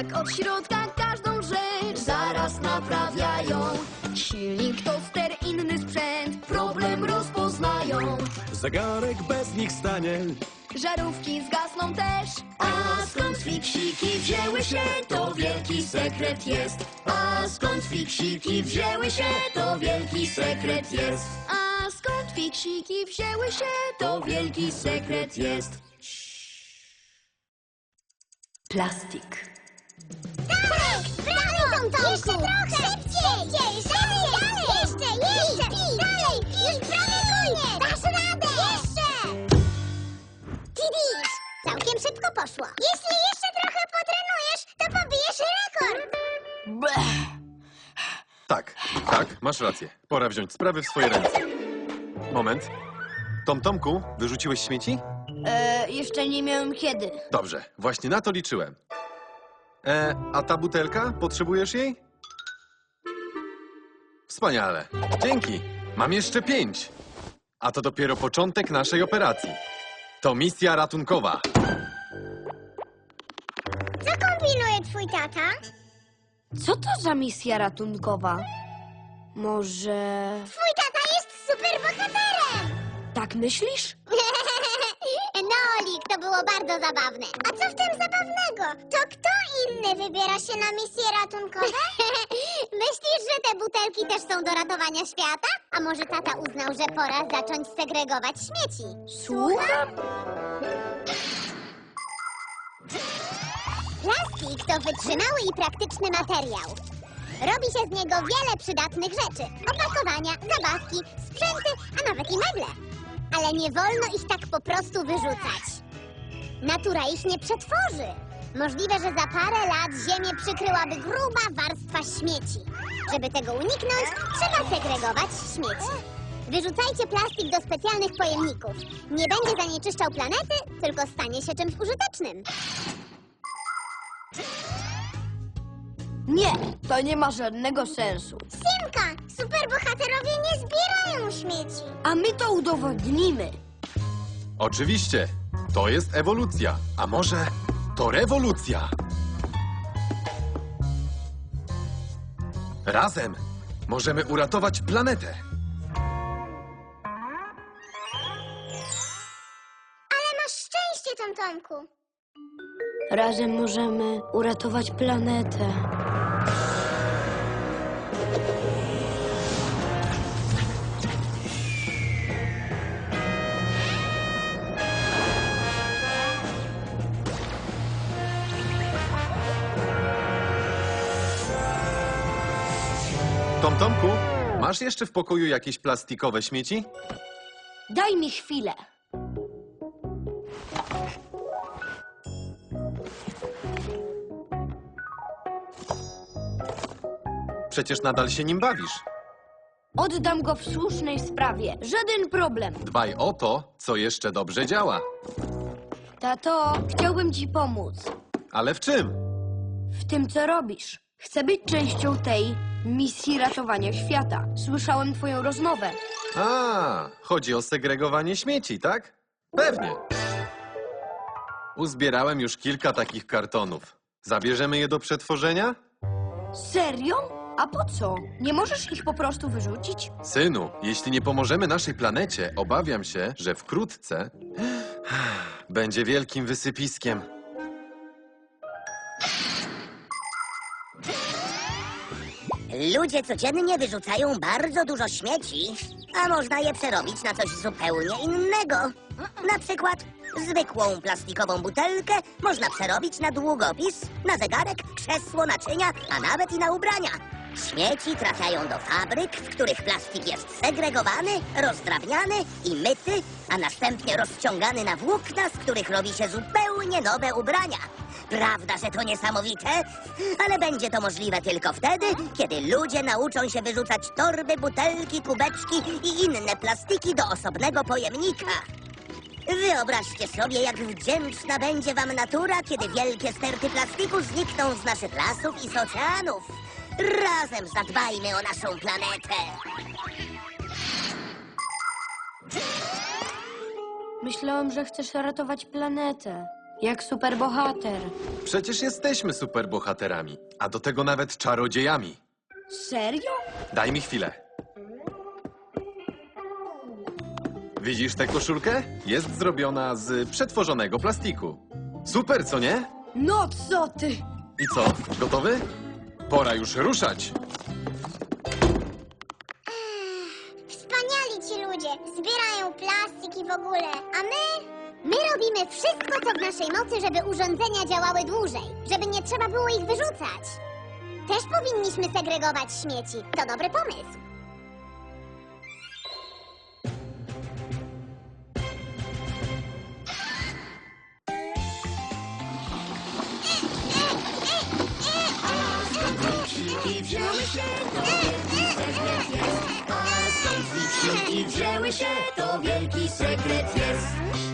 jednak od środka każdą rzecz zaraz naprawiają. Silnik, toster, inny sprzęt, problem rozpoznają. Zegarek bez nich stanie. Żarówki zgasną też. A skąd fiksiki wzięły się, to wielki sekret jest. A skąd fiksiki wzięły się, to wielki sekret jest. A skąd fiksiki wzięły się, to wielki sekret jest. Plastik. Tak! Dalej, Tomku! Jeszcze trochę! Szybciej! Szybciej! Dalej! Jeszcze, jeszcze! Dalej! Już prawie koniec! Dasz radę! Jeszcze! Tidisz! Całkiem szybko poszło. Jeśli jeszcze trochę potrenujesz, to pobijesz rekord! Tak, tak, masz rację. Pora wziąć sprawy w swoje ręce. Moment. Tom Tomku, wyrzuciłeś śmieci? E, jeszcze nie miałem kiedy. Dobrze, właśnie na to liczyłem. E, a ta butelka? Potrzebujesz jej? Wspaniale. Dzięki. Mam jeszcze pięć. A to dopiero początek naszej operacji. To misja ratunkowa. Co kombinuje twój tata? Co to za misja ratunkowa? Może... Twój tata jest super bohaterem! Tak myślisz? To było bardzo zabawne. A co w tym zabawnego? To kto inny wybiera się na misje ratunkowe? Myślisz, że te butelki też są do ratowania świata? A może tata uznał, że pora zacząć segregować śmieci? Słucham? Plastik to wytrzymały i praktyczny materiał. Robi się z niego wiele przydatnych rzeczy. Opakowania, zabawki, sprzęty, a nawet i meble. Ale nie wolno ich tak po prostu wyrzucać. Natura ich nie przetworzy. Możliwe, że za parę lat ziemię przykryłaby gruba warstwa śmieci. Żeby tego uniknąć, trzeba segregować śmieci. Wyrzucajcie plastik do specjalnych pojemników. Nie będzie zanieczyszczał planety, tylko stanie się czymś użytecznym. Nie, to nie ma żadnego sensu. Simka, superbohaterowie nie zbierają śmieci. A my to udowodnimy. Oczywiście. To jest ewolucja. A może to rewolucja? Razem możemy uratować planetę. Ale masz szczęście, Tomtomku. Razem możemy uratować planetę. Tom Tomku, masz jeszcze w pokoju jakieś plastikowe śmieci? Daj mi chwilę. Przecież nadal się nim bawisz. Oddam go w słusznej sprawie. Żaden problem. Dbaj o to, co jeszcze dobrze działa. Tato, chciałbym ci pomóc. Ale w czym? W tym, co robisz. Chcę być częścią tej misji ratowania świata. Słyszałem twoją rozmowę. A, chodzi o segregowanie śmieci, tak? Pewnie. Uzbierałem już kilka takich kartonów. Zabierzemy je do przetworzenia? Serio? A po co? Nie możesz ich po prostu wyrzucić? Synu, jeśli nie pomożemy naszej planecie, obawiam się, że wkrótce będzie wielkim wysypiskiem. Ludzie codziennie wyrzucają bardzo dużo śmieci, a można je przerobić na coś zupełnie innego. Na przykład zwykłą plastikową butelkę można przerobić na długopis, na zegarek, krzesło, naczynia, a nawet i na ubrania. Śmieci trafiają do fabryk, w których plastik jest segregowany, rozdrabniany i myty, a następnie rozciągany na włókna, z których robi się zupełnie nowe ubrania. Prawda, że to niesamowite? Ale będzie to możliwe tylko wtedy, kiedy ludzie nauczą się wyrzucać torby, butelki, kubeczki i inne plastiki do osobnego pojemnika. Wyobraźcie sobie, jak wdzięczna będzie wam natura, kiedy wielkie sterty plastiku znikną z naszych lasów i z oceanów. Razem zadbajmy o naszą planetę. Myślałem, że chcesz ratować planetę. Jak superbohater. Przecież jesteśmy superbohaterami, a do tego nawet czarodziejami. Serio? Daj mi chwilę. Widzisz tę koszulkę? Jest zrobiona z przetworzonego plastiku. Super, co nie? No co ty? I co, gotowy? Pora już ruszać. Wspaniali ci ludzie, zbierają plastik i w ogóle. A my? My robimy wszystko, co w naszej mocy, żeby urządzenia działały dłużej, żeby nie trzeba było ich wyrzucać. Też powinniśmy segregować śmieci. To dobry pomysł. Fiksiki wzięły się, to wielki sekret jest. A skąd fiksiki wzięły się, to wielki sekret jest.